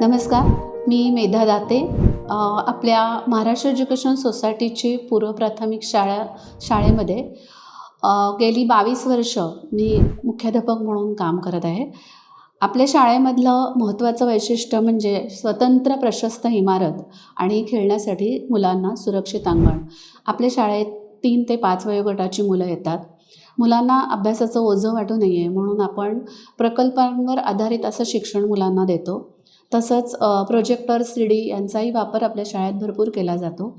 नमस्कार मी मेधा दाते. आपल्या महाराष्ट्र एज्युकेशन सोसायटीची पूर्व प्राथमिक शाळा शाळेमध्ये गेली बावीस वर्ष मी मुख्याध्यापक म्हणून काम करत आहे. आपल्या शाळेमधलं महत्त्वाचं वैशिष्ट्य म्हणजे स्वतंत्र प्रशस्त इमारत आणि खेळण्यासाठी मुलांना सुरक्षित अंगण. आपल्या शाळेत तीन ते पाच वयोगटाची मुलं येतात. मुलांना अभ्यासाचं ओझं वाटू नये म्हणून आपण प्रकल्पांवर आधारित असं शिक्षण मुलांना देतो. तसंच प्रोजेक्टर सी डी यांचाही वापर आपल्या शाळेत भरपूर केला जातो.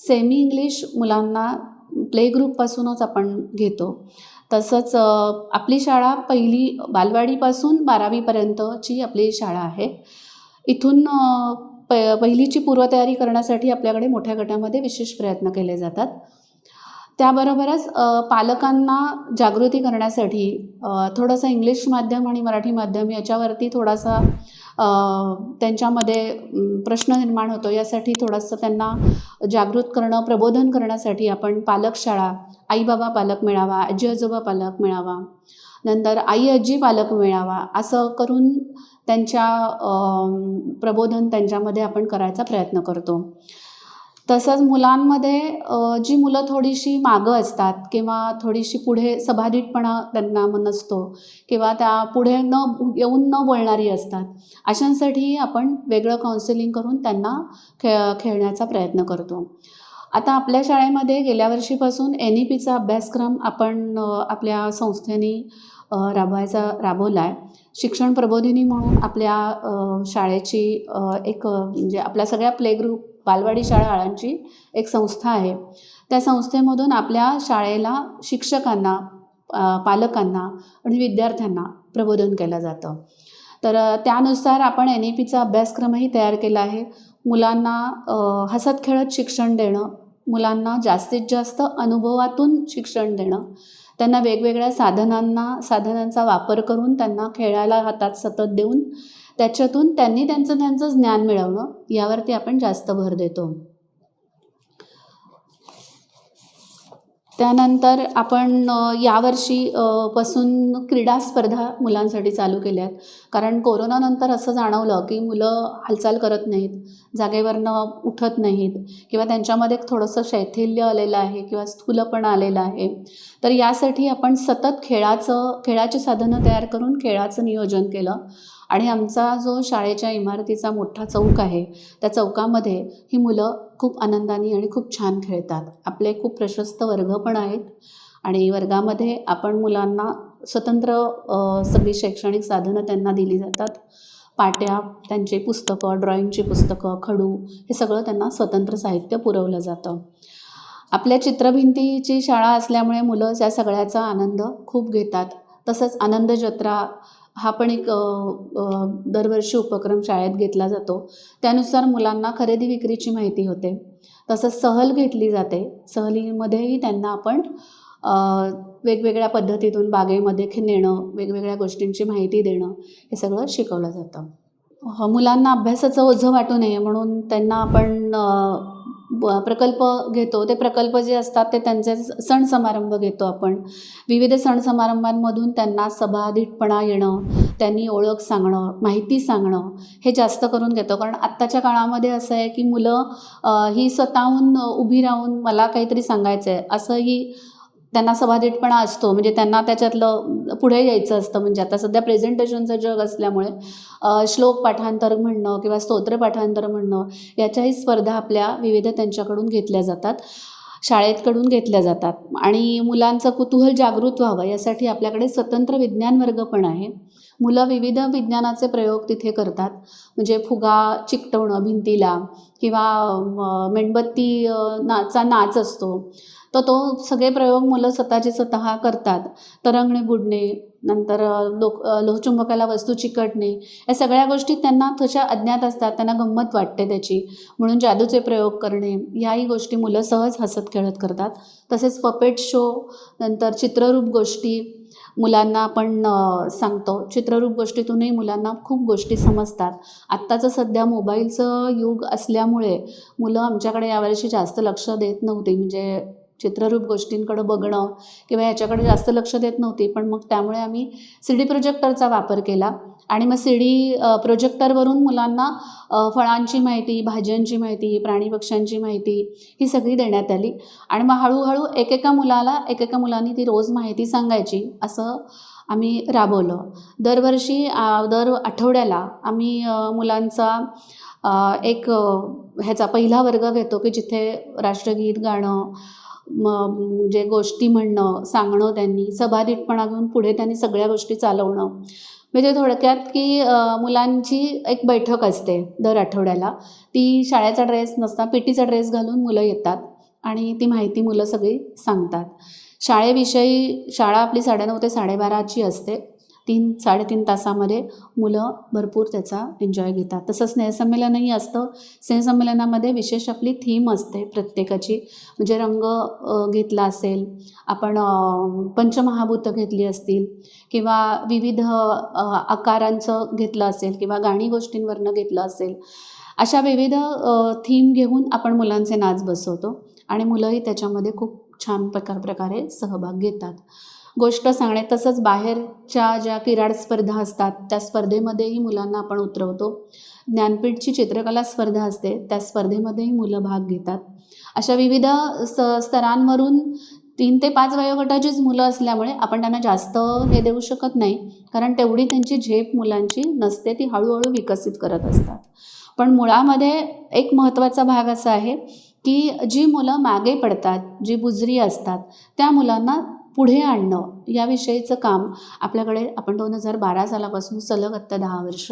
सेमी इंग्लिश मुलांना प्ले ग्रुपपासूनच आपण घेतो. तसंच आपली शाळा पहिली बालवाडीपासून बारावीपर्यंतची आपली शाळा आहे. इथून प पहिलीची पूर्वतयारी करण्यासाठी आपल्याकडे मोठ्या गटामध्ये विशेष प्रयत्न केले जातात. त्याबरोबरच पालकांना जागृती करण्यासाठी थोडंसं इंग्लिश माध्यम आणि मराठी माध्यम याच्यावरती थोडासा त्यांच्यामध्ये प्रश्न निर्माण होतो. यासाठी थोडंसं त्यांना जागृत करणं प्रबोधन करण्यासाठी आपण पालक शाळा आईबाबा पालक मेळावा आजी आजोबा पालक मेळावा नंतर आई आजी पालक मेळावा असं करून त्यांच्या प्रबोधन त्यांच्यामध्ये आपण करायचा प्रयत्न करतो. तसंच मुलांमध्ये जी मुलं थोडीशी मागं असतात किंवा थोडीशी पुढे सभाधितपणा त्यांना नसतो किंवा त्या पुढे न येऊन न बोलणारी असतात अशांसाठी आपण वेगळं काउन्सिलिंग करून त्यांना खे खेळण्याचा प्रयत्न करतो. आता आपल्या शाळेमध्ये गेल्या वर्षीपासून एन ई पीचा अभ्यासक्रम आपण आपल्या संस्थेने राबवायचा राबवला आहे शिक्षण प्रबोधिनी म्हणून आपल्या शाळेची एक म्हणजे आपल्या सगळ्या प्ले ग्रुप बालवाडी शाळा आळांची एक संस्था आहे. त्या संस्थेमधून आपल्या शाळेला शिक्षकांना पालकांना आणि विद्यार्थ्यांना प्रबोधन केलं जातं. तर त्यानुसार आपण एन ई पीचा अभ्यासक्रमही तयार केला आहे. मुलांना हसत खेळत शिक्षण देणं मुलांना जास्तीत जास्त अनुभवातून शिक्षण देणं त्यांना वेगवेगळ्या साधनांना साधनांचा वापर करून त्यांना खेळायला हातात सतत देऊन त्याच्यातून त्यांनी त्यांचं त्यांचं ज्ञान मिळवणं यावरती आपण जास्त भर देतो. त्यानंतर आपण यावर्षी पासून क्रीडा स्पर्धा मुलांसाठी चालू केल्या आहेत. कारण कोरोनानंतर असं जाणवलं की मुलं हालचाल करत नाहीत जागेवरनं उठत नाहीत किंवा त्यांच्यामध्ये थोडंसं शैथिल्य आलेलं आहे किंवा स्थूलपणा आलेलं आहे. तर यासाठी आपण सतत खेळाचं खेळाची साधनं तयार करून खेळाचं नियोजन केलं. आणि आमचा जो शाळेच्या इमारतीचा मोठा चौक आहे त्या चौकामध्ये ही मुलं खूप आनंदाने आणि खूप छान खेळतात. आपले खूप प्रशस्त वर्ग पण आहेत आणि वर्गामध्ये आपण मुलांना स्वतंत्र सगळी शैक्षणिक साधनं त्यांना दिली जातात. पाट्या त्यांची पुस्तकं ड्रॉइंगची पुस्तकं खडू हे सगळं त्यांना स्वतंत्र साहित्य पुरवलं जातं. आपल्या चित्रभिंतीची शाळा असल्यामुळे मुलं त्या सगळ्याचा आनंद खूप घेतात. तसंच आनंद जत्रा हा पण एक दरवर्षी उपक्रम शाळेत घेतला जातो. त्यानुसार मुलांना खरेदी विक्रीची माहिती होते. तसंच सहल घेतली जाते. सहलीमध्येही त्यांना आपण वेगवेगळ्या पद्धतीतून बागेमध्ये नेणं वेगवेगळ्या गोष्टींची माहिती देणं हे सगळं शिकवलं जातं. मुलांना अभ्यासाचं ओझं वाटू नये म्हणून त्यांना आपण प्रकल्प घेतो. ते प्रकल्प जे असतात ते त्यांचे स- सण समारंभ घेतो आपण. विविध सण समारंभांमधून त्यांना सभाधीटपणा येणं त्यांनी ओळख सांगणं माहिती सांगणं हे जास्त करून घेतो. कारण आत्ताच्या काळामध्ये असं आहे की मुलं ही स्वतःहून उभी राहून मला काहीतरी सांगायचं आहे असंही त्यांना सभाधितपणा असतो. म्हणजे त्यांना त्याच्यातलं पुढे यायचं असतं. म्हणजे आता सध्या प्रेझेंटेशनचं जग असल्यामुळे श्लोक पाठांतर म्हणणं किंवा स्तोत्र पाठांतर म्हणणं याच्याही स्पर्धा आपल्या विविध त्यांच्याकडून घेतल्या जातात. शाळेकडून घेतल्या जातात. आणि मुलांचं कुतूहल जागृत व्हावं यासाठी आपल्याकडे स्वतंत्र विज्ञान वर्ग पण आहे. मुलं विविध विज्ञानाचे प्रयोग तिथे करतात. म्हणजे फुगा चिकटवणं भिंतीला किंवा मेणबत्ती नाचा नाच असतो. तर तो सगळे प्रयोग मुलं स्वतःचे स्वतः करतात. तरंगणे बुडणे नंतर लोक लोहचुंबकाला वस्तू चिकटणे या सगळ्या गोष्टी त्यांना तशा अज्ञात असतात त्यांना गंमत वाटते त्याची. म्हणून जादूचे प्रयोग करणे याही गोष्टी मुलं सहज हसत खेळत करतात. तसेच पपेट शो नंतर चित्ररूप गोष्टी मुलांना आपण सांगतो. चित्ररूप गोष्टीतूनही मुलांना खूप गोष्टी समजतात. आत्ताचं सध्या मोबाईलचं युग असल्यामुळे मुलं आमच्याकडे यावर्षी जास्त लक्ष देत नव्हती. म्हणजे चित्ररूप गोष्टींकडं बघणं किंवा याच्याकडे जास्त लक्ष देत नव्हती पण मग त्यामुळे आम्ही सी डी प्रोजेक्टरचा वापर केला. आणि मग सी डी प्रोजेक्टरवरून मुलांना फळांची माहिती भाज्यांची माहिती प्राणी पक्ष्यांची माहिती ही सगळी देण्यात आली. आणि मग हळूहळू एकेका मुलाला एकेका मुलांनी ती रोज माहिती सांगायची असं आम्ही राबवलं. दरवर्षी दर आठवड्याला आम्ही मुलांचा एक ह्याचा पहिला वर्ग घेतो की जिथे राष्ट्रगीत गाणं मग जे म्हणजे गोष्टी म्हणणं सांगणं त्यांनी सभारीतपणा घेऊन पुढे त्यांनी सगळ्या गोष्टी चालवणं. म्हणजे थोडक्यात की मुलांची एक बैठक असते दर आठवड्याला. ती शाळेचा ड्रेस नसता पी टीचा ड्रेस घालून मुलं येतात आणि ती माहिती मुलं सगळी सांगतात. शाळेविषयी शाळा आपली साडेनऊ ते साडेबाराची असते. तीन साडेतीन तासामध्ये मुलं भरपूर त्याचा एन्जॉय घेतात. तसं स्नेहसंमेलनही असतं. स्नेहसंमेलनामध्ये विशेष आपली थीम असते प्रत्येकाची. म्हणजे रंग घेतला असेल आपण पंचमहाभूत पंचमहाभूतं घेतली असतील किंवा विविध आकारांचं घेतलं असेल किंवा गाणी गोष्टींवरनं घेतलं असेल अशा विविध थीम घेऊन आपण मुलांचे नाच बसवतो आणि मुलंही त्याच्यामध्ये खूप छान प्रकार प्रकारे सहभाग घेतात. गोष्ट सांगणे तसंच बाहेरच्या ज्या किराड स्पर्धा असतात त्या स्पर्धेमध्येही मुलांना आपण उतरवतो. ज्ञानपीठची चित्रकला स्पर्धा असते त्या स्पर्धेमध्येही मुलं भाग घेतात. अशा विविध स स्तरांवरून तीन ते पाच वयोगटाचीच मुलं असल्यामुळे आपण त्यांना जास्त हे देऊ शकत नाही कारण तेवढी त्यांची झेप मुलांची नसते ती हळूहळू विकसित करत असतात. पण मुळामध्ये एक महत्त्वाचा भाग असा आहे की जी मुलं मागे पडतात जी बुजरी असतात त्या मुलांना पुढे आणणं याविषयीचं काम आपल्याकडे आपण दोन हजार बारा सालापासून सलग आत्ता दहा वर्ष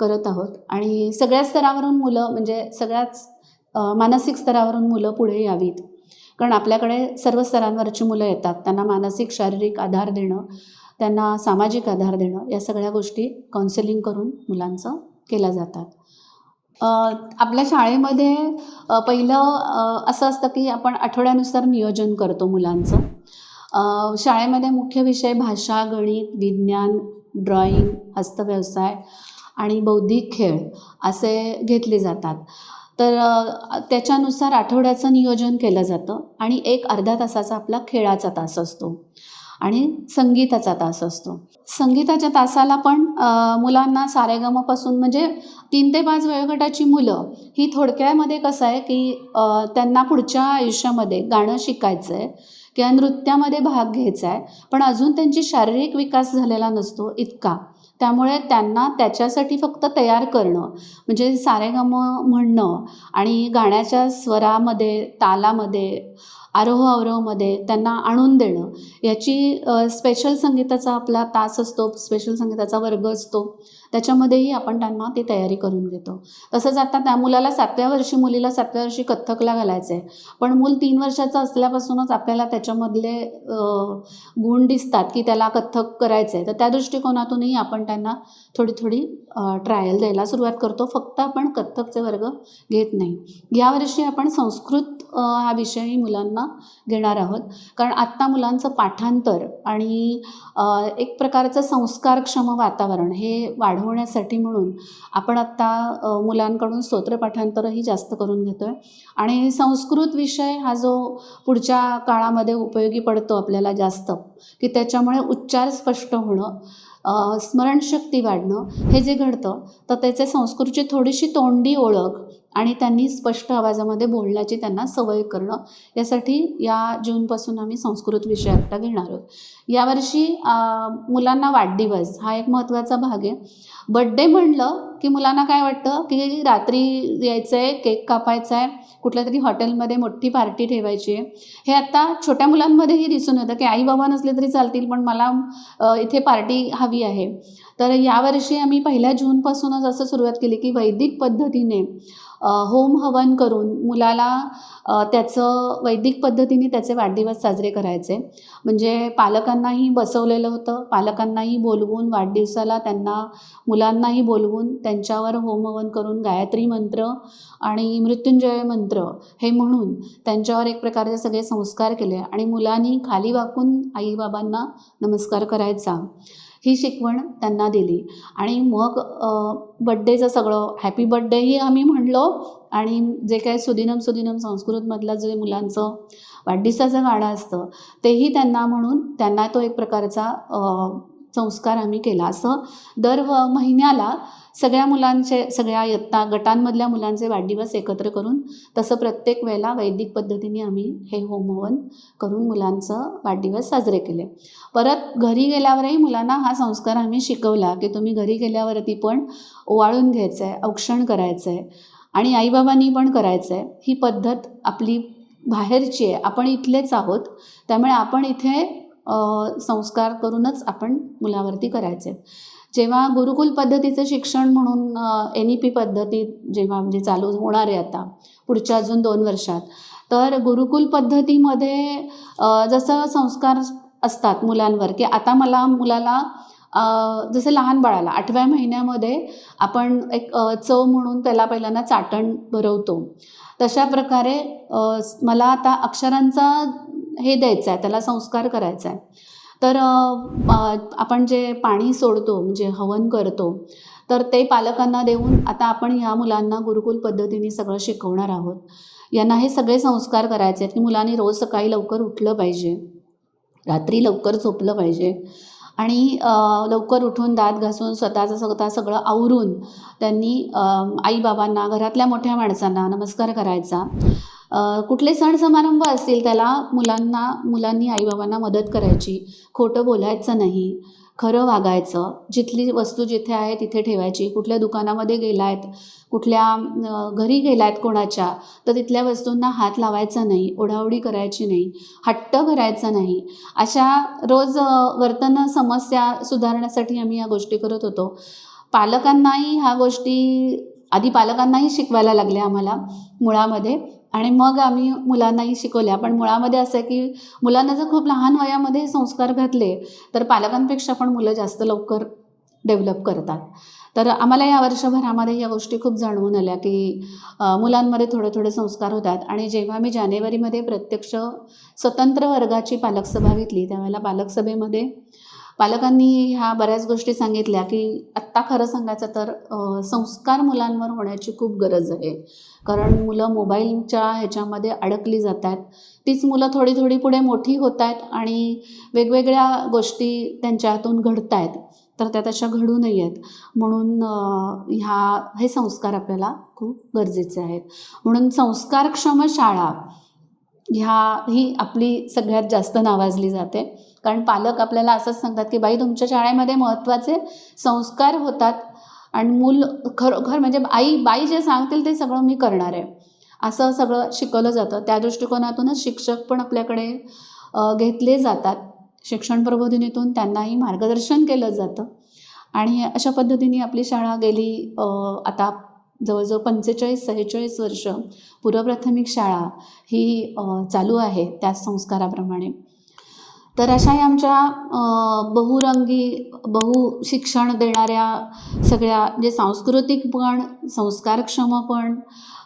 करत आहोत. आणि सगळ्या स्तरावरून मुलं म्हणजे सगळ्याच मानसिक स्तरावरून मुलं पुढे यावीत. कारण आपल्याकडे सर्व स्तरांवरची मुलं येतात. त्यांना मानसिक शारीरिक आधार देणं त्यांना सामाजिक आधार देणं या सगळ्या गोष्टी काउन्सिलिंग करून मुलांचं केल्या जातात. आपल्या शाळेमध्ये पहिलं असं असतं की आपण आठवड्यानुसार नियोजन करतो मुलांचं. शाळेमध्ये मुख्य विषय भाषा गणित विज्ञान ड्रॉईंग हस्तव्यवसाय आणि बौद्धिक खेळ असे घेतले जातात. तर त्याच्यानुसार आठवड्याचं नियोजन केलं जातं आणि एक अर्धा तासाचा आपला खेळाचा तास असतो आणि संगीताचा तास असतो. संगीताच्या तासाला पण मुलांना सारेगमपासून म्हणजे तीन ते पाच वयोगटाची मुलं ही थोडक्यामध्ये कसं आहे की त्यांना पुढच्या आयुष्यामध्ये गाणं शिकायचं आहे किंवा नृत्यामध्ये भाग घ्यायचा आहे पण अजून त्यांची शारीरिक विकास झालेला नसतो इतका. त्यामुळे त्यांना त्याच्यासाठी फक्त तयार करणं म्हणजे सारेगम म्हणणं आणि गाण्याच्या स्वरामध्ये तालामध्ये आरोह अवरोहमध्ये त्यांना आणून देणं याची स्पेशल संगीताचा आपला तास असतो स्पेशल संगीताचा वर्ग असतो. त्याच्यामध्येही आपण त्यांना ती तयारी करून घेतो तसंच आता त्या मुलाला सातव्या वर्षी मुलीला सातव्या वर्षी कथ्थकला घालायचं आहे पण मूल तीन वर्षाचं असल्यापासूनच आपल्याला त्याच्यामधले गुण दिसतात की त्याला कथ्थक करायचं आहे तर त्या दृष्टिकोनातूनही आपण त्यांना थोडी थोडी ट्रायल द्यायला सुरुवात करतो. फक्त आपण कथ्थकचे वर्ग घेत नाही. यावर्षी आपण संस्कृत हा विषयही मुलांना घेणार आहोत. कारण आत्ता मुलांचं पाठांतर आणि एक प्रकारचं संस्कारक्षम वातावरण हे वाढवण्यासाठी म्हणून आपण आत्ता मुलांकडून स्तोत्रपाठांतरही जास्त करून घेतो आहे आणि संस्कृत विषय हा जो पुढच्या काळामध्ये उपयोगी पडतो आपल्याला जास्त की त्याच्यामुळे उच्चार स्पष्ट होणं स्मरणशक्ती वाढणं हे जे घडतं तर त्याचे संस्कृतची थोडीशी तोंडी ओळख आणि त्यांनी स्पष्ट आवाजामध्ये बोलण्याची त्यांना सवय करणं यासाठी या जूनपासून आम्ही संस्कृत विषय आत्ता घेणार आहोत. यावर्षी मुलांना वाढदिवस हा एक महत्त्वाचा भाग आहे. बड्डे म्हणलं की मुलांना काय वाटतं की रात्री यायचं आहे केक कापायचा आहे कुठल्या तरी हॉटेलमध्ये मोठी पार्टी ठेवायची आहे. हे आता छोट्या मुलांमध्येही दिसून येतं की आई बाबा नसले तरी चालतील पण मला इथे पार्टी हवी आहे. तर यावर्षी आम्ही पहिल्या जूनपासूनच असं सुरुवात केली की वैदिक पद्धतीने होम हवन करून मुलाला त्याचं वैदिक पद्धतीने त्याचे वाढदिवस साजरे करायचे. म्हणजे पालकांनाही बसवलेलं होतं पालकांनाही बोलवून वाढदिवसाला त्यांना मुलांनाही बोलवून त्या त्यांच्यावर होमहवन करून गायत्री मंत्र आणि मृत्युंजय मंत्र हे म्हणून त्यांच्यावर एक प्रकारचे सगळे संस्कार केले आणि मुलांनी खाली वाकून आईबाबांना नमस्कार करायचा. ही शिकवण त्यांना दिली. आणि मग बड्डेचं सगळं हॅपी बड्डेही आम्ही म्हणलो आणि जे काय सुदिनम सुदिनम संस्कृतमधलं जे मुलांचं वाढदिवसाचं गाणं असतं तेही त्यांना म्हणून त्यांना तो एक प्रकारचा संस्कार आम्ही केला. असं दर महिन्याला सगळ्या मुलांचे सगळ्या इयत्ता गटांमधल्या मुलांचे वाढदिवस एकत्र करून तसं प्रत्येक वेळेला वैदिक पद्धतीने आम्ही हे होमहवन करून मुलांचं वाढदिवस साजरे केले. परत घरी गेल्यावरही मुलांना हा संस्कार आम्ही शिकवला की तुम्ही घरी गेल्यावरती पण ओवाळून घ्यायचं आहे औक्षण करायचं आहे आणि आईबाबांनी पण करायचं आहे ही पद्धत आपली बाहेरची आहे. आपण इथलेच आहोत. त्यामुळे आपण इथे संस्कार करूनच आपण मुलावरती करायचे आहेत जेव्हा गुरुकुल पद्धतीचं शिक्षण म्हणून एन ई पी पद्धती जेव्हा म्हणजे चालू होणार आहे आता पुढच्या अजून दोन वर्षात तर गुरुकुल पद्धतीमध्ये जसं संस्कार असतात मुलांवर की आता मला मुलाला जसं लहान बाळाला आठव्या महिन्यामध्ये आपण एक चव म्हणून त्याला पहिल्यांदा चाटण भरवतो. तशा प्रकारे मला आता अक्षरांचा हे द्यायचं आहे त्याला संस्कार करायचा आहे तर आपण जे पाणी सोडतो म्हणजे हवन करतो तर ते पालकांना देऊन आता आपण ह्या मुलांना गुरुकुल पद्धतीने सगळं शिकवणार आहोत. यांना हे सगळे संस्कार करायचे आहेत की मुलांनी रोज सकाळी लवकर उठलं पाहिजे रात्री लवकर झोपलं पाहिजे आणि लवकर उठून दात घासून स्वतःचं स्वतः सगळं आवरून त्यांनी आईबाबांना घरातल्या मोठ्या माणसांना नमस्कार करायचा. कुठले सण समारंभ असतील त्याला मुलांना मुलांनी आईबाबांना मदत करायची. खोटं बोलायचं नाही. खरं वागायचं. जिथली वस्तू जिथे आहे तिथे ठेवायची. कुठल्या दुकानामध्ये गेला आहेत कुठल्या घरी गेला आहेत कोणाच्या तर तिथल्या वस्तूंना हात लावायचा नाही ओढाओढी करायची नाही हट्ट करायचा नाही. अशा रोज वर्तन समस्या सुधारण्यासाठी आम्ही या गोष्टी करत होतो. पालकांनाही ह्या गोष्टी आधी पालकांनाही शिकवायला लागल्या आम्हाला मुळामध्ये. आणि मग आम्ही मुलांनाही शिकवल्या. पण मुळामध्ये असं आहे की मुलांना जर खूप लहान वयामध्ये संस्कार घातले तर पालकांपेक्षा पण मुलं जास्त लवकर डेव्हलप करतात. तर आम्हाला या वर्षभरामध्ये या गोष्टी खूप जाणवून आल्या की मुलांमध्ये थोडे थोडे संस्कार होतात. आणि जेव्हा मी जानेवारीमध्ये प्रत्यक्ष स्वतंत्र वर्गाची पालकसभा घेतली त्यावेळेला पालकसभेमध्ये पालकांनी ह्या बऱ्याच गोष्टी सांगितल्या की आत्ता खरं सांगायचं तर संस्कार मुलांवर होण्याची खूप गरज आहे. कारण मुलं मोबाईलच्या ह्याच्यामध्ये अडकली जात आहेत तीच मुलं थोडी थोडी पुढे मोठी होत आहेत आणि वेगवेगळ्या गोष्टी त्यांच्या हातून घडत आहेत. तर त्या तशा घडू नये आहेत म्हणून ह्या हे संस्कार आपल्याला खूप गरजेचे आहेत. म्हणून संस्कारक्षम शाळा ह्या ही आपली सगळ्यात जास्त नावाजली जाते. कारण पालक आपल्याला असंच सांगतात की बाई तुमच्या शाळेमध्ये महत्त्वाचे संस्कार होतात आणि मूल खरोखर म्हणजे आई बाई जे सांगतील ते सगळं मी करणार आहे. असं सगळं शिकवलं जातं. त्या दृष्टिकोनातूनच शिक्षक पण आपल्याकडे घेतले जातात. शिक्षण प्रबोधिनीतून त्यांनाही मार्गदर्शन केलं जातं. आणि अशा पद्धतीने आपली शाळा गेली आता जवळजवळ पंचेचाळीस सेहेचाळीस वर्ष पूर्वप्राथमिक शाळा ही चालू आहे त्याच संस्काराप्रमाणे. तर अशा या आमच्या बहुरंगी बहु शिक्षण देणाऱ्या सगळ्या जे सांस्कृतिक पण संस्कारक्षम पण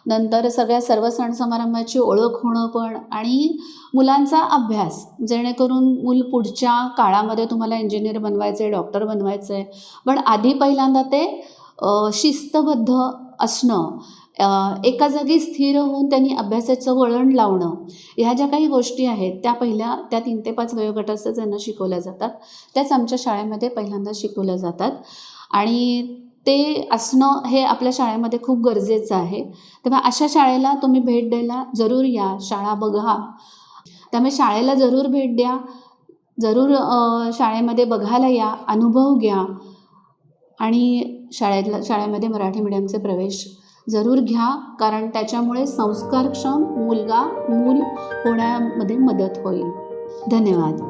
नंतर सगळ्या सर्व सण समारंभाची ओळख होणं पण आणि मुलांचा अभ्यास. जेणेकरून मूल पुढच्या काळामध्ये तुम्हाला इंजिनियर बनवायचं आहे डॉक्टर बनवायचं आहे पण आधी पहिल्यांदा ते शिस्तबद्ध असणं एका जागी स्थिर होऊन त्यांनी अभ्यासाचं वळण लावणं ह्या ज्या काही गोष्टी आहेत त्या पहिल्या त्या तीन ते पाच वयोगटाचं त्यांना शिकवल्या जातात. त्याच आमच्या शाळेमध्ये पहिल्यांदा शिकवल्या जातात. आणि ते असणं हे आपल्या शाळेमध्ये खूप गरजेचं आहे. तेव्हा अशा शाळेला तुम्ही भेट द्यायला जरूर या. शाळा बघा. त्यामुळे शाळेला जरूर भेट द्या. जरूर शाळेमध्ये बघायला या. अनुभव घ्या. आणि शाळेतला शाळेमध्ये मराठी मीडियमचे प्रवेश जरूर घ्या कारण त्याच्यामुळे संस्कारक्षम मुलगा मूल होण्यामध्ये मदत होईल. धन्यवाद.